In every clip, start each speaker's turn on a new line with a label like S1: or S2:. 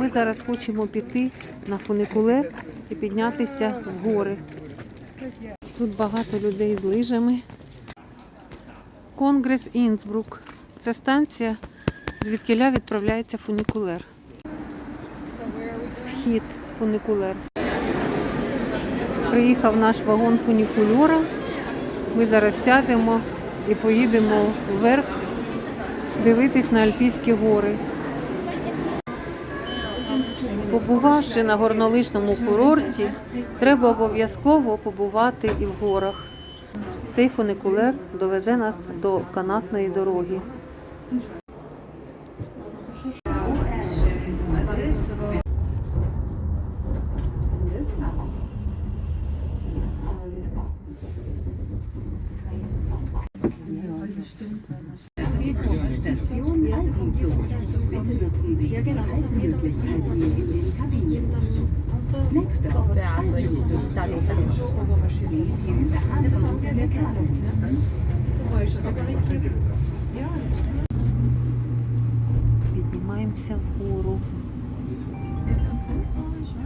S1: Ми зараз хочемо піти на фуникулер і піднятися в гори. Тут багато людей з лижами. Конгрес Інсбрук. Це станція, звідкиля відправляється фунікулер. Вхід в фуникулер. Приїхав наш вагон фунікульора. Ми зараз сядемо і поїдемо вверх дивитись на Альпійські гори. Побувавши на горнолижному курорті, треба обов'язково побувати і в горах. Цей фуникулер довезе нас до канатної дороги.
S2: Station Altenzow. Bitte nutzen Sie die Haltemöglichkeiten in den Kabinen. Next stop, Altenzow Station. Please use the handrail in the cabin.
S1: Піднімаємося вгору.
S2: Bergstation.
S1: Піднімаємося все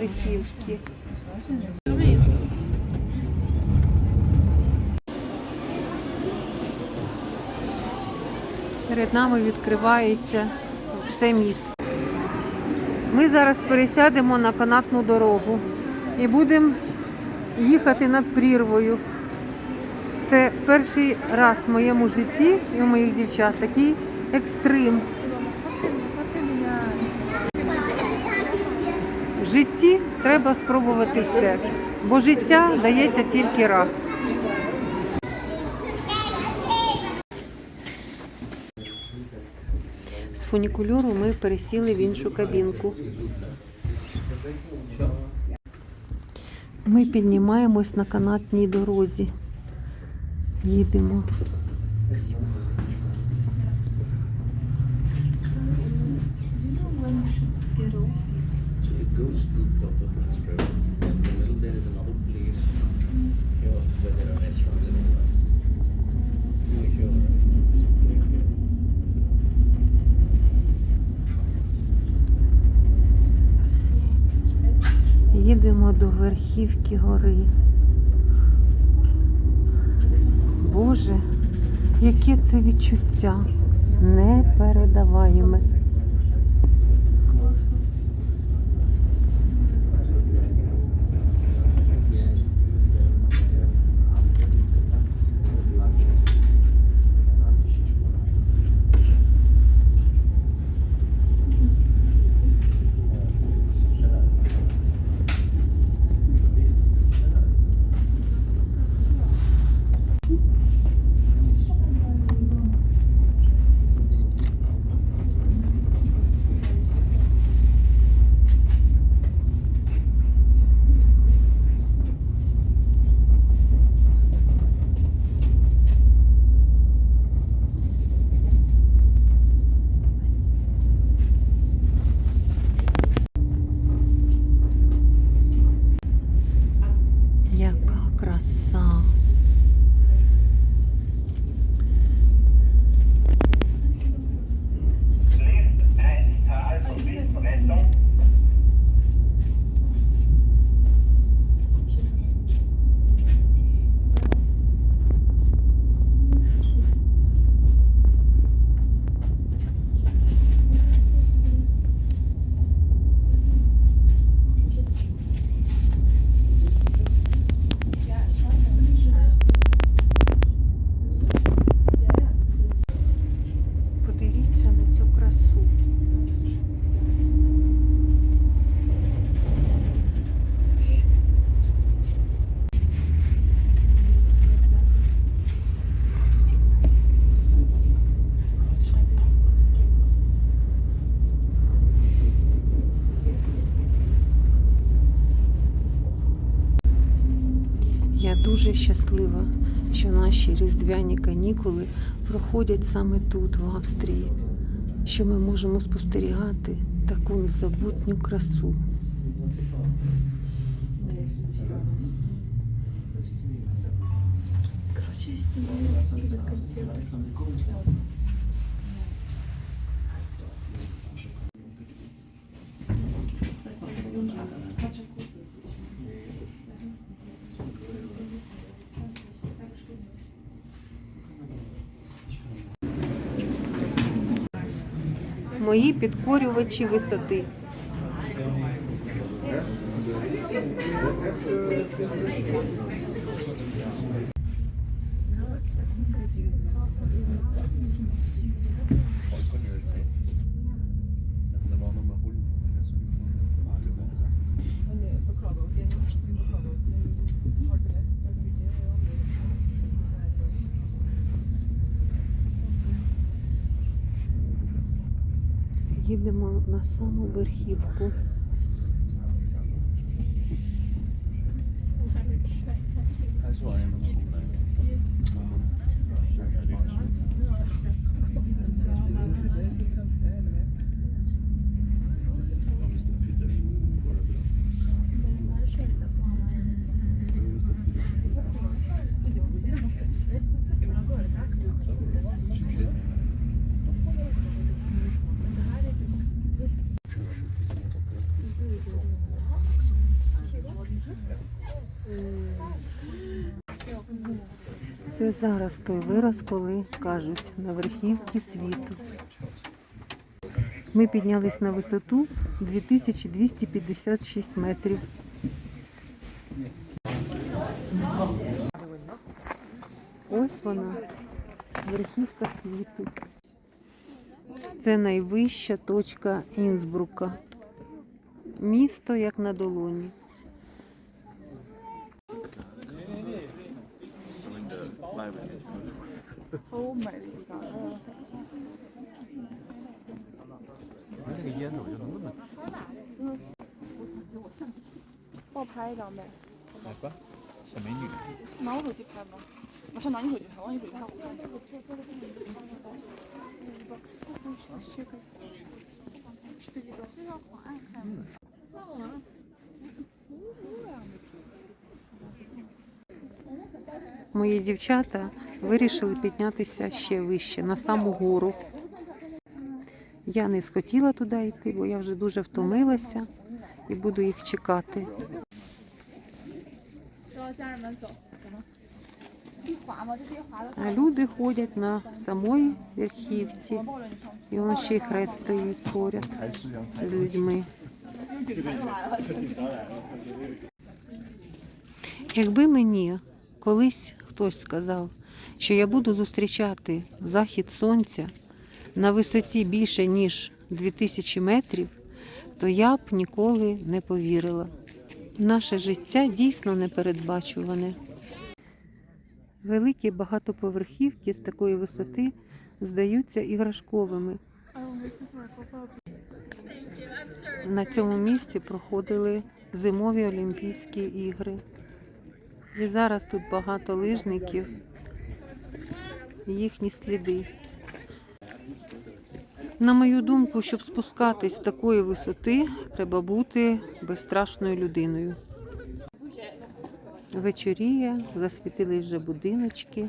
S1: верхівки. Перед нами відкривається все місто. Ми зараз пересядемо на канатну дорогу і будемо їхати над прірвою. Це перший раз в моєму житті і у моїх дівчат такий екстрим. В житті треба спробувати все, бо життя дається тільки раз. З фунікульору ми пересіли в іншу кабінку. Ми піднімаємось на канатній дорозі. Їдемо.
S3: Top of the spread. And the middle there is another place here where there are restaurants and all that. Over here, right? Here.
S1: Їдемо до верхівки гори. Боже, яке це відчуття непередаваєме. Дуже щаслива, що наші різдвяні канікули проходять саме тут, в Австрії, що ми можемо спостерігати таку незабутню красу.
S4: Короче, если мне
S1: Мої підкорювачі висоти. На саму верхівку.
S3: Så är
S1: Це зараз той вираз, коли кажуть на верхівці світу. Ми піднялись на висоту 2256 метрів. Ось вона, верхівка світу. Це найвища точка Інсбрука. Місто як на долоні.
S4: 帮我拍一张呗，
S3: 来吧，小美女。
S4: 拿我手机拍吧。我上拿你手机拍，往你手机拍我看。
S1: Мої дівчата вирішили піднятися ще вище, на саму гору. Я не схотіла туди йти, бо я вже дуже втомилася і буду їх чекати. А люди ходять на самої верхівці, і вони ще й хрест стоїть поряд з людьми. Якби мені колись хтось сказав, що я буду зустрічати захід сонця на висоті більше ніж 2000 метрів, то я б ніколи не повірила. Наше життя дійсно непередбачуване. Великі багатоповерхівки з такої висоти здаються іграшковими. На цьому місці проходили зимові Олімпійські ігри. І зараз тут багато лижників, їхні сліди. На мою думку, щоб спускатись такої висоти, треба бути безстрашною людиною. Вечоріє, засвітили вже будиночки.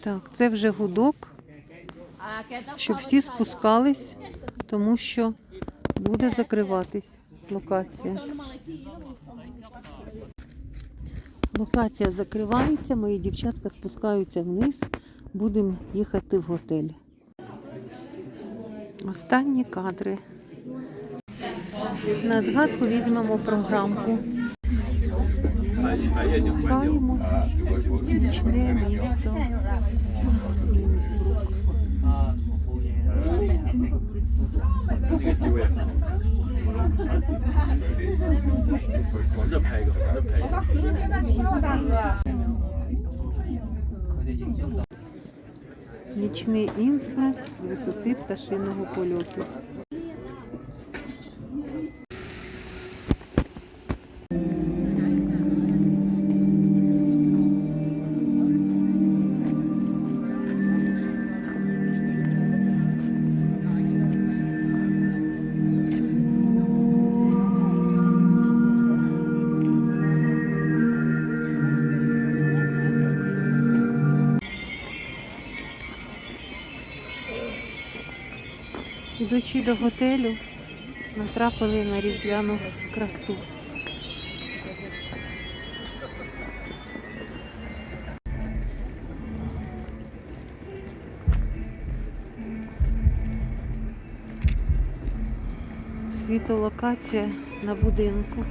S1: Так, це вже гудок, щоб всі спускались, тому що буде закриватись локація. Локація закривається, мої дівчатка спускаються вниз, будемо їхати в готель. Останні кадри. На згадку візьмемо програмку. Спускаємо нічне місто. Інсбрук.
S3: 这个机位，往这拍一个，往这拍一个。
S1: Нічний Інсбрук з висоти пташиного польоту. Ідучи до готелю, натрапили на різдвяну красу. Світолокація на будинку.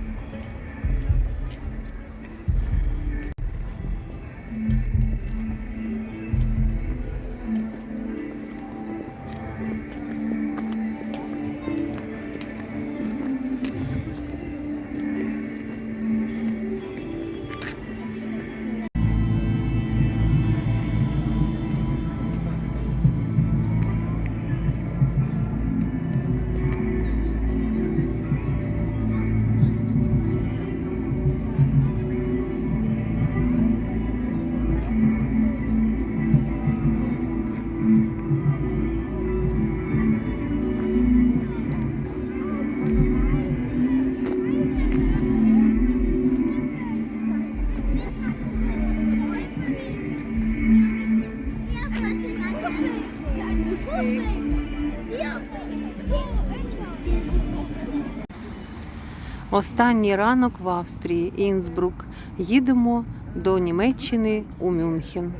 S1: Останній ранок в Австрії, Інсбрук. Їдемо до Німеччини у Мюнхен.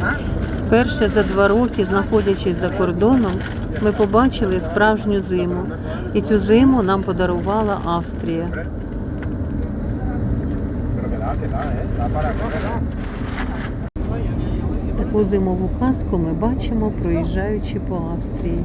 S3: que a pesar de lo que se pudiera pensar,
S1: Перше за два роки, знаходячись за кордоном, ми побачили справжню зиму. І цю зиму нам подарувала Австрія. Таку зимову казку ми бачимо, проїжджаючи по Австрії.